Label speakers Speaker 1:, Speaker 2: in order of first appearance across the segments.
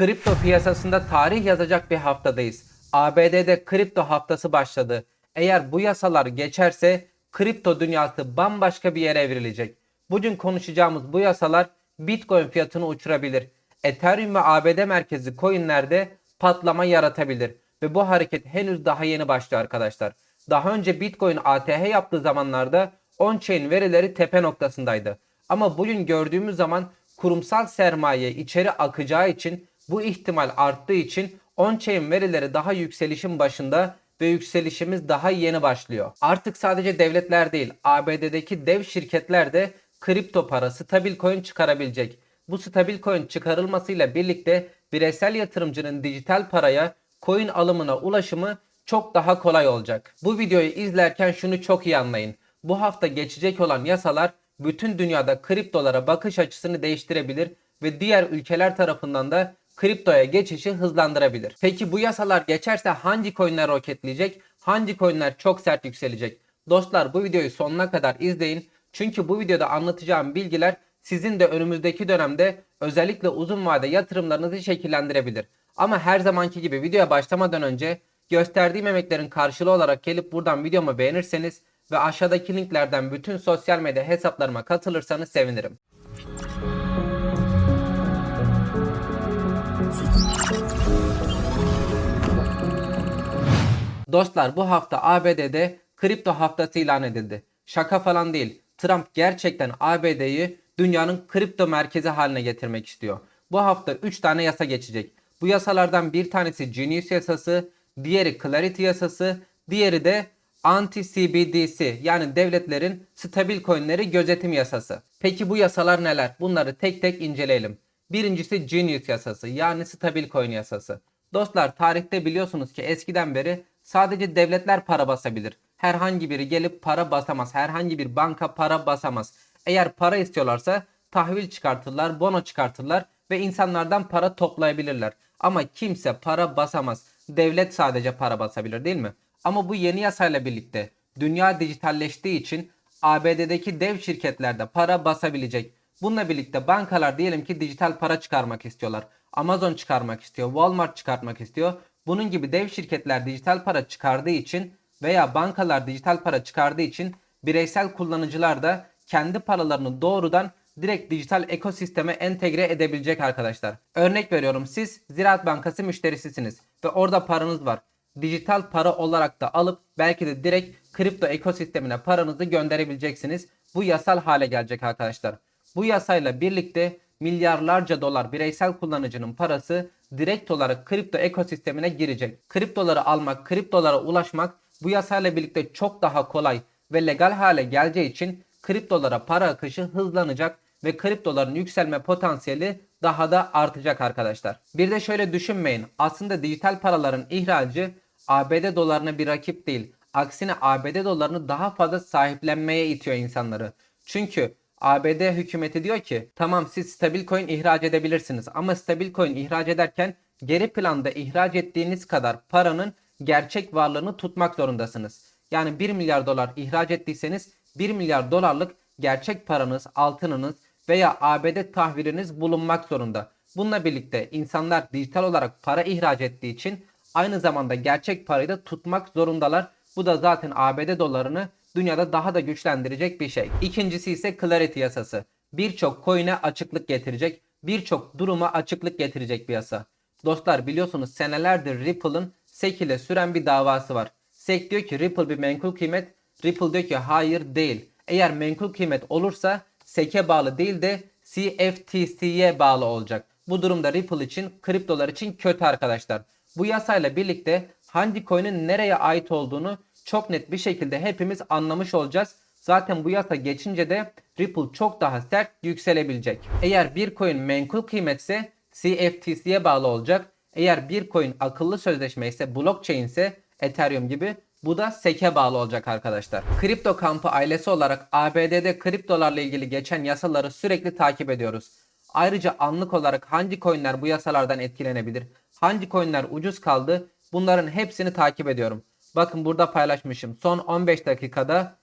Speaker 1: Kripto piyasasında tarih yazacak bir haftadayız. ABD'de kripto haftası başladı. Eğer bu yasalar geçerse kripto dünyası bambaşka bir yere evrilecek. Bugün konuşacağımız bu yasalar Bitcoin fiyatını uçurabilir. Ethereum ve ABD merkezi coinlerde patlama yaratabilir. Ve bu hareket henüz daha yeni başlıyor arkadaşlar. Daha önce Bitcoin ATH yaptığı zamanlarda on-chain verileri tepe noktasındaydı. Ama bugün gördüğümüz zaman kurumsal sermaye içeri akacağı için bu ihtimal arttığı için on-chain verileri daha yükselişin başında ve yükselişimiz daha yeni başlıyor. Artık sadece devletler değil, ABD'deki dev şirketler de kripto para, stabil coin çıkarabilecek. Bu stabil coin çıkarılmasıyla birlikte bireysel yatırımcının dijital paraya, coin alımına ulaşımı çok daha kolay olacak. Bu videoyu izlerken şunu çok iyi anlayın. Bu hafta geçecek olan yasalar bütün dünyada kriptolara bakış açısını değiştirebilir ve diğer ülkeler tarafından da kriptoya geçişi hızlandırabilir. Peki bu yasalar geçerse hangi coinler roketleyecek? Hangi coinler çok sert yükselecek? Dostlar bu videoyu sonuna kadar izleyin. Çünkü bu videoda anlatacağım bilgiler sizin de önümüzdeki dönemde özellikle uzun vade yatırımlarınızı şekillendirebilir. Ama her zamanki gibi videoya başlamadan önce gösterdiğim emeklerin karşılığı olarak gelip buradan videomu beğenirseniz ve aşağıdaki linklerden bütün sosyal medya hesaplarıma katılırsanız sevinirim. Dostlar bu hafta ABD'de kripto haftası ilan edildi. Şaka falan değil. Trump gerçekten ABD'yi dünyanın kripto merkezi haline getirmek istiyor. Bu hafta 3 tane yasa geçecek. Bu yasalardan bir tanesi Genius yasası, diğeri Clarity yasası, diğeri de Anti-CBDC yani devletlerin stabil coinleri gözetim yasası. Peki bu yasalar neler? Bunları tek tek inceleyelim. Birincisi Genius yasası yani stabil coin yasası. Dostlar tarihte biliyorsunuz ki eskiden beri sadece devletler para basabilir. Herhangi biri gelip para basamaz. Herhangi bir banka para basamaz. Eğer para istiyorlarsa tahvil çıkartırlar, bono çıkartırlar ve insanlardan para toplayabilirler. Ama kimse para basamaz. Devlet sadece para basabilir değil mi? Ama bu yeni yasayla birlikte dünya dijitalleştiği için ABD'deki dev şirketlerde para basabilecek. Bununla birlikte bankalar diyelim ki dijital para çıkarmak istiyorlar. Amazon çıkarmak istiyor, Walmart çıkartmak istiyor. Bunun gibi dev şirketler dijital para çıkardığı için veya bankalar dijital para çıkardığı için bireysel kullanıcılar da kendi paralarını doğrudan direkt dijital ekosisteme entegre edebilecek arkadaşlar. Örnek veriyorum siz Ziraat Bankası müşterisisiniz ve orada paranız var. Dijital para olarak da alıp belki de direkt kripto ekosistemine paranızı gönderebileceksiniz. Bu yasal hale gelecek arkadaşlar. Bu yasayla birlikte milyarlarca dolar bireysel kullanıcının parası direkt olarak kripto ekosistemine girecek. Kriptoları almak, kriptolara ulaşmak bu yasayla birlikte çok daha kolay ve legal hale geleceği için kriptolara para akışı hızlanacak ve kriptoların yükselme potansiyeli daha da artacak arkadaşlar. Bir de şöyle düşünmeyin. Aslında dijital paraların ihracı ABD dolarına bir rakip değil. Aksine ABD dolarını daha fazla sahiplenmeye itiyor insanları. Çünkü ABD hükümeti diyor ki tamam siz stabil coin ihraç edebilirsiniz ama stabil coin ihraç ederken geri planda ihraç ettiğiniz kadar paranın gerçek varlığını tutmak zorundasınız. Yani 1 milyar dolar ihraç ettiyseniz 1 milyar dolarlık gerçek paranız, altınınız veya ABD tahviliniz bulunmak zorunda. Bununla birlikte insanlar dijital olarak para ihraç ettiği için aynı zamanda gerçek parayı da tutmak zorundalar. Bu da zaten ABD dolarını dünyada daha da güçlendirecek bir şey. İkincisi ise Clarity yasası. Birçok coin'e açıklık getirecek, birçok duruma açıklık getirecek bir yasa. Dostlar biliyorsunuz senelerdir Ripple'ın SEC ile süren bir davası var. SEC diyor ki Ripple bir menkul kıymet, Ripple diyor ki hayır değil. Eğer menkul kıymet olursa SEC'e bağlı değil de CFTC'ye bağlı olacak. Bu durumda Ripple için, kriptolar için kötü arkadaşlar. Bu yasayla birlikte hangi coin'in nereye ait olduğunu çok net bir şekilde hepimiz anlamış olacağız. Zaten bu yasa geçince de Ripple çok daha sert yükselebilecek. Eğer bir coin menkul kıymetse CFTC'ye bağlı olacak. Eğer bir coin akıllı sözleşme ise blockchain ise Ethereum gibi bu da SEC'e bağlı olacak arkadaşlar. Kripto kampı ailesi olarak ABD'de kriptolarla ilgili geçen yasaları sürekli takip ediyoruz. Ayrıca anlık olarak hangi coinler bu yasalardan etkilenebilir, hangi coinler ucuz kaldı bunların hepsini takip ediyorum. Bakın burada paylaşmışım. Son 15 dakikada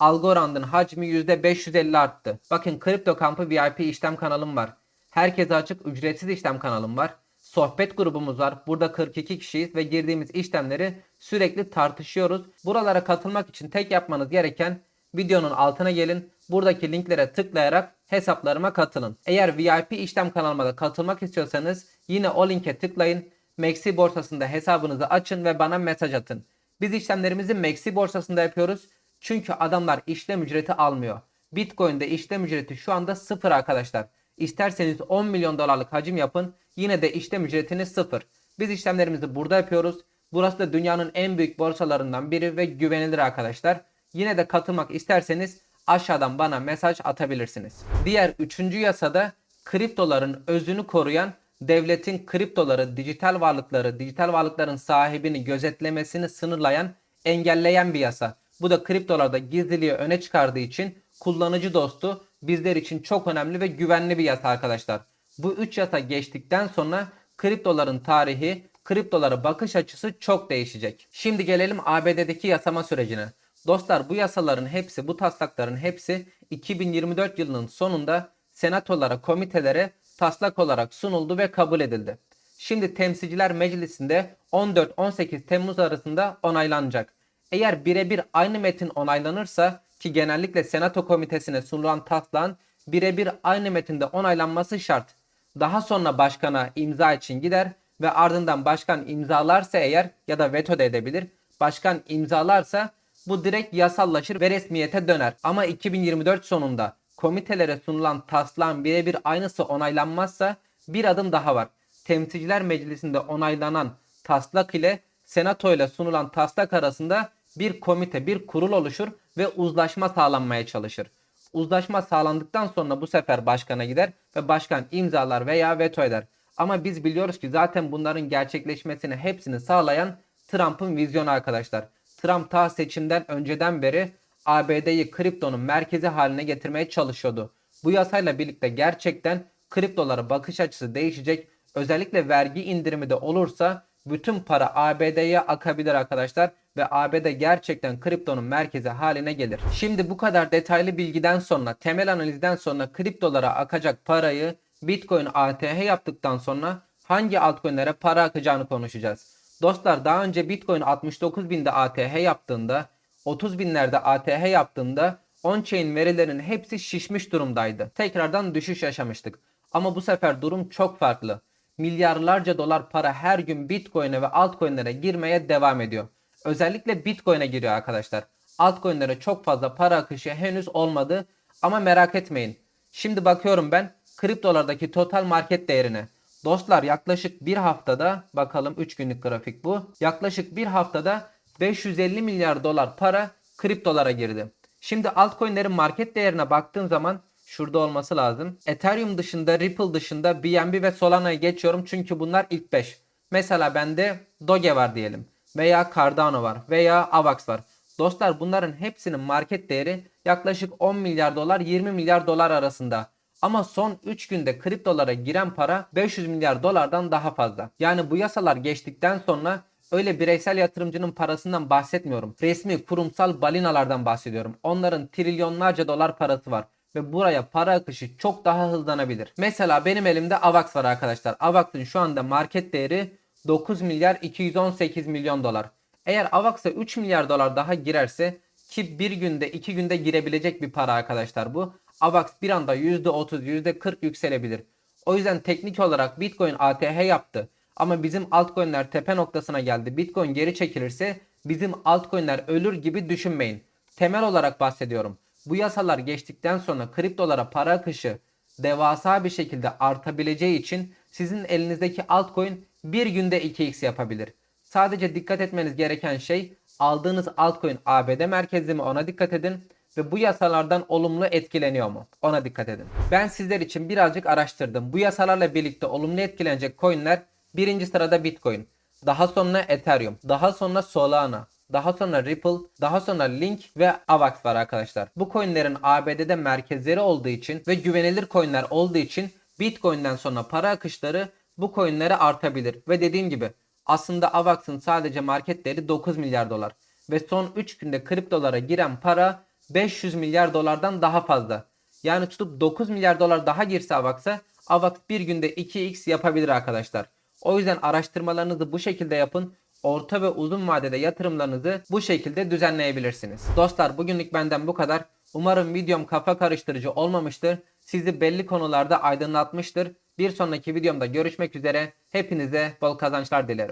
Speaker 1: Algorand'ın hacmi %550 arttı. Bakın Kripto Kampı VIP işlem kanalım var. Herkese açık ücretsiz işlem kanalım var. sohbet grubumuz var. Burada 42 kişiyiz ve girdiğimiz işlemleri sürekli tartışıyoruz. Buralara katılmak için tek yapmanız gereken videonun altına gelin. Buradaki linklere tıklayarak hesaplarıma katılın. Eğer VIP işlem kanalıma da katılmak istiyorsanız yine o linke tıklayın. Maxi borsasında hesabınızı açın ve bana mesaj atın. Biz işlemlerimizi Maxi borsasında yapıyoruz. Çünkü adamlar işlem ücreti almıyor. Bitcoin'de işlem ücreti şu anda sıfır arkadaşlar. İsterseniz 10 milyon dolarlık hacim yapın yine de işlem ücretiniz sıfır. Biz işlemlerimizi burada yapıyoruz. Burası da dünyanın en büyük borsalarından biri ve güvenilir arkadaşlar. Yine de katılmak isterseniz aşağıdan bana mesaj atabilirsiniz. Diğer üçüncü yasada kriptoların özünü koruyan devletin kriptoları, dijital varlıkları, dijital varlıkların sahibini gözetlemesini sınırlayan, engelleyen bir yasa. Bu da kriptolarda gizliliği öne çıkardığı için kullanıcı dostu bizler için çok önemli ve güvenli bir yasa arkadaşlar. Bu üç yasa geçtikten sonra kriptoların tarihi, kriptolara bakış açısı çok değişecek. Şimdi gelelim ABD'deki yasama sürecine. Dostlar bu yasaların hepsi, bu taslakların hepsi 2024 yılının sonunda senatolara, komitelere taslak olarak sunuldu ve kabul edildi. Şimdi Temsilciler Meclisi'nde 14-18 Temmuz arasında onaylanacak. Eğer birebir aynı metin onaylanırsa ki genellikle Senato Komitesi'ne sunulan taslağın birebir aynı metinde onaylanması şart. Daha sonra başkana imza için gider ve ardından başkan imzalarsa eğer ya da veto da edebilir. Başkan imzalarsa bu direkt yasallaşır ve resmiyete döner. Ama 2024 sonunda komitelere sunulan taslağın birebir aynısı onaylanmazsa bir adım daha var. Temsilciler Meclisi'nde onaylanan taslak ile Senato ile sunulan taslak arasında bir komite, bir kurul oluşur ve uzlaşma sağlanmaya çalışır. Uzlaşma sağlandıktan sonra bu sefer başkana gider ve başkan imzalar veya veto eder. Ama biz biliyoruz ki zaten bunların gerçekleşmesini hepsini sağlayan Trump'ın vizyonu arkadaşlar. Trump ta seçimden önceden beri ABD'yi kriptonun merkezi haline getirmeye çalışıyordu. Bu yasayla birlikte gerçekten kriptolara bakış açısı değişecek. Özellikle vergi indirimi de olursa bütün para ABD'ye akabilir arkadaşlar ve ABD gerçekten kriptonun merkezi haline gelir. Şimdi bu kadar detaylı bilgiden sonra, temel analizden sonra kriptolara akacak parayı Bitcoin ATH yaptıktan sonra hangi altcoin'lere para akacağını konuşacağız. Dostlar daha önce Bitcoin 69 binde ATH yaptığında 30 binlerde ATH yaptığında on-chain verilerinin hepsi şişmiş durumdaydı. Tekrardan düşüş yaşamıştık. Ama bu sefer durum çok farklı. Milyarlarca dolar para her gün Bitcoin'e ve altcoin'lere girmeye devam ediyor. Özellikle Bitcoin'e giriyor arkadaşlar. Altcoin'lere çok fazla para akışı henüz olmadı ama merak etmeyin. Şimdi bakıyorum ben kriptolardaki total market değerine. Dostlar yaklaşık bir haftada bakalım 3 günlük grafik bu. Yaklaşık bir haftada 550 milyar dolar para kriptolara girdi. Şimdi altcoin'lerin market değerine baktığın zaman şurada olması lazım. Ethereum dışında, Ripple dışında BNB ve Solana'yı geçiyorum çünkü bunlar ilk 5. Mesela bende Doge var diyelim veya Cardano var veya Avax var. Dostlar bunların hepsinin market değeri yaklaşık 10 milyar dolar 20 milyar dolar arasında. Ama son 3 günde kriptolara giren para 500 milyar dolardan daha fazla. Yani bu yasalar geçtikten sonra öyle bireysel yatırımcının parasından bahsetmiyorum. Resmi kurumsal balinalardan bahsediyorum. Onların trilyonlarca dolar parası var ve buraya para akışı çok daha hızlanabilir. Mesela benim elimde AVAX var arkadaşlar. AVAX'ın şu anda market değeri 9 milyar 218 milyon dolar. Eğer AVAX'a 3 milyar dolar daha girerse ki bir günde 2 günde girebilecek bir para arkadaşlar bu. AVAX bir anda %30 %40 yükselebilir. O yüzden teknik olarak Bitcoin ATH yaptı. Ama bizim altcoin'ler tepe noktasına geldi. Bitcoin geri çekilirse bizim altcoin'ler ölür gibi düşünmeyin. Temel olarak bahsediyorum. Bu yasalar geçtikten sonra kriptolara para akışı devasa bir şekilde artabileceği için sizin elinizdeki altcoin bir günde 2x yapabilir. Sadece dikkat etmeniz gereken şey aldığınız altcoin ABD merkezli mi ona dikkat edin ve bu yasalardan olumlu etkileniyor mu? Ona dikkat edin. Ben sizler için birazcık araştırdım. Bu yasalarla birlikte olumlu etkilenecek coinler birinci sırada Bitcoin, daha sonra Ethereum, daha sonra Solana, daha sonra Ripple, daha sonra Link ve Avax var arkadaşlar. Bu coinlerin ABD'de merkezleri olduğu için ve güvenilir coinler olduğu için Bitcoin'den sonra para akışları bu coinlere artabilir. Ve dediğim gibi aslında Avax'ın sadece market değeri 9 milyar dolar. Ve son 3 günde kriptolara giren para 500 milyar dolardan daha fazla. Yani tutup 9 milyar dolar daha girse Avax'a Avax bir günde 2x yapabilir arkadaşlar. O yüzden araştırmalarınızı bu şekilde yapın. Orta ve uzun vadede yatırımlarınızı bu şekilde düzenleyebilirsiniz. Dostlar bugünlük benden bu kadar. Umarım videom kafa karıştırıcı olmamıştır. Sizi belli konularda aydınlatmıştır. Bir sonraki videomda görüşmek üzere. Hepinize bol kazançlar dilerim.